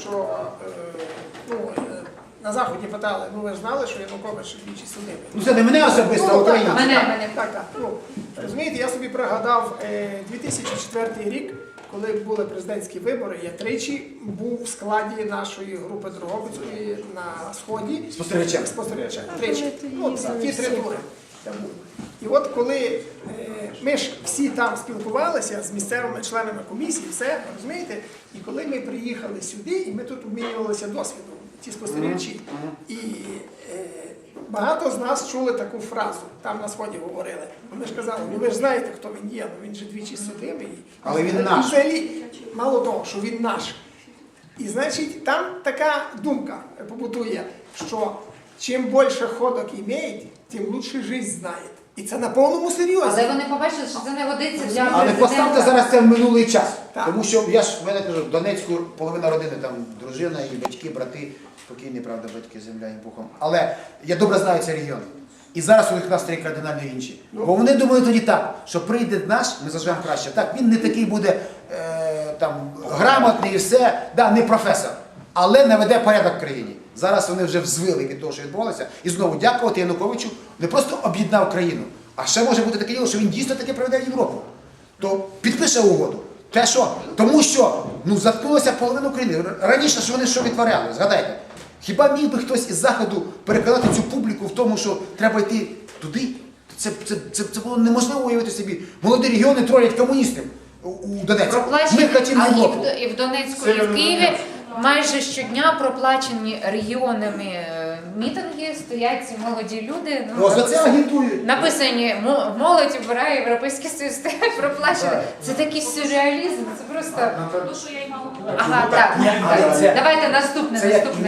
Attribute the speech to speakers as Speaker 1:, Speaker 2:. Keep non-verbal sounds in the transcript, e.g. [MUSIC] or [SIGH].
Speaker 1: що е, ну, е, на Заході питали, ну ви ж знали, що Янукович двічі судимий.
Speaker 2: Ну це не мене особисто, а
Speaker 1: Ну,
Speaker 2: Україна.
Speaker 1: так,
Speaker 3: Мене,
Speaker 1: так,
Speaker 3: мене.
Speaker 1: Так, так. Ну, розумієте, я собі пригадав е, 2004 рік, коли були президентські вибори, я тричі був в складі нашої групи Дрогобицької на сході.
Speaker 2: Спостерігачем.
Speaker 1: Спостерігачем. Тричі. Ну, ті три тури. Я був. І от коли е, ми ж всі там спілкувалися з місцевими членами комісії, все, розумієте? І коли ми приїхали сюди, і ми тут обмінювалися досвідом, ті спостерігачі. І е, багато з нас чули таку фразу, там на сході говорили. Вони ж казали, ну ви ж знаєте, хто він є, ну він же двічі судимий.
Speaker 2: Але він наш.
Speaker 1: взагалі, мало того, що він наш. І значить, там така думка побутує, що чим більше ходок імеють, тим лучше життя знають. І це на повному серйозі.
Speaker 3: Але вони побачили, що це не годиться для
Speaker 2: Але
Speaker 3: президента.
Speaker 2: поставте зараз це в минулий час.
Speaker 1: Так.
Speaker 2: Тому що я ж в мене кажу, в Донецьку половина родини, там дружина і батьки, брати, спокійні, правда, батьки, земля їм пухом. Але я добре знаю цей регіон. І зараз у них настрій кардинально інші. Бо вони думають тоді так, що прийде наш, ми заживемо краще. Так, він не такий буде е, там грамотний і все, да, не професор, але наведе порядок в країні. Зараз вони вже взвили від того, що відбувалося, і знову дякувати Януковичу не просто об'єднав країну, а ще може бути таке діло, що він дійсно таки приведе в Європу то підпише угоду. Те що? Тому що ну заткнулася половина України. Раніше ж вони що відтворяли? Згадайте. Хіба міг би хтось із заходу переконати цю публіку в тому, що треба йти туди? Це, це, це, це було неможливо уявити собі. Молоді регіони тролять комуністів у, у Донецьку. Ми
Speaker 3: і
Speaker 2: Європу.
Speaker 3: в, і в Донецьку, і в Києві майже щодня проплачені регіонами е, мітинги, стоять ці молоді люди.
Speaker 2: Ну, за це агітують.
Speaker 3: Написані «Мо- молодь обирає Європейський Союз, стоять [LAUGHS] проплачені. Це такий сюрреалізм, це просто.
Speaker 4: Я й мала
Speaker 3: Ага, так. Давайте наступне, наступне.